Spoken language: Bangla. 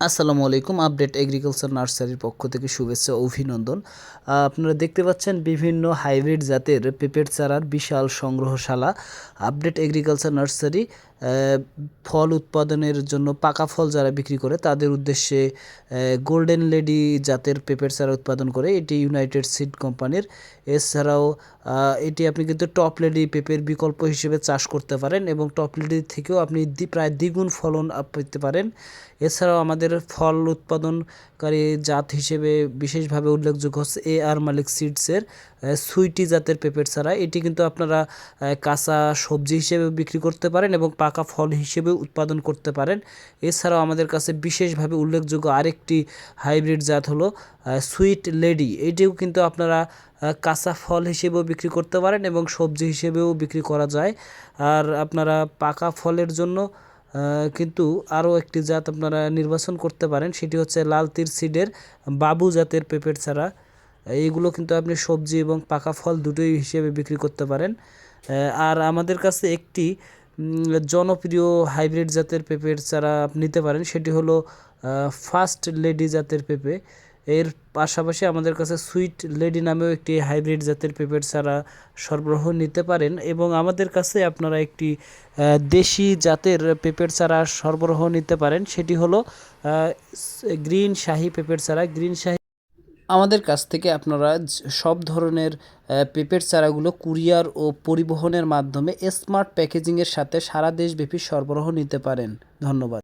আসসালামু আলাইকুম, আপডেট এগ্রিকালচার নার্সারির পক্ষ থেকে শুভেচ্ছা অভিনন্দন। আপনারা দেখতে পাচ্ছেন বিভিন্ন হাইব্রিড জাতের পেঁপের চারার বিশাল সংগ্রহশালা, আপডেট এগ্রিকালচার নার্সারি ফল উৎপাদনের জন্য পাকা ফল যারা বিক্রি করে, তাদের উদ্দেশ্যে গোল্ডেন লেডি জাতের পেঁপের চারা উৎপাদন করে, এটি ইউনাইটেড সিড কোম্পানির এছাড়াও এটি আপনি কিন্তু টপ লেডি পেঁপের বিকল্প হিসেবে চাষ করতে পারেন এবং টপ লেডি থেকেও আপনি প্রায় দ্বিগুণ ফলন পেতে পারেন। এছাড়াও আমাদের ফল উৎপাদনকারী জাত হিসেবে বিশেষভাবে উল্লেখযোগ্য হচ্ছে এ আর মালিক সিডসের সুইটি জাতের পেঁপের চারা। এটি কিন্তু আপনারা কাঁচা সবজি হিসেবে বিক্রি করতে পারেন এবং পাকা ফল হিসেবে উৎপাদন করতে পারেন। এছাড়াও আমাদের কাছে বিশেষভাবে উল্লেখযোগ্য আরেকটি হাইব্রিড জাত হলো সুইট লেডি। এটিও কিন্তু আপনারা কাঁচা ফল হিসেবেও বিক্রি করতে পারেন এবং সবজি হিসেবেও বিক্রি করা যায়। আর আপনারা পাকা ফলের জন্য কিন্তু আরও একটি জাত আপনারা নির্বাচন করতে পারেন, সেটি হচ্ছে লাল তীর সিডের বাবু জাতের পেঁপের চারা। এইগুলো কিন্তু আপনি সবজি এবং পাকা ফল দুটোই হিসেবে বিক্রি করতে পারেন। আর আমাদের কাছে একটি জনপ্রিয় হাইব্রিড জাতের পেঁপের চারা নিতে পারেন, সেটি হলো ফার্স্ট লেডি জাতের পেঁপে। এর পাশাপাশি আমাদের কাছে সুইট লেডি নামেও একটি হাইব্রিড জাতের পেঁপের চারা সরবরাহ নিতে পারেন এবং আমাদের কাছে আপনারা একটি দেশি জাতের পেঁপের চারা সরবরাহ নিতে পারেন। সেটি হলো গ্রিন শাহি পেঁপের চারা। গ্রিন শাহি আমাদের কাছ থেকে আপনারা সব ধরনের পেপের চারাগুলো কুরিয়ার ও পরিবহনের মাধ্যমে স্মার্ট প্যাকেজিংয়ের সাথে সারা দেশব্যাপী সরবরাহ নিতে পারেন। ধন্যবাদ।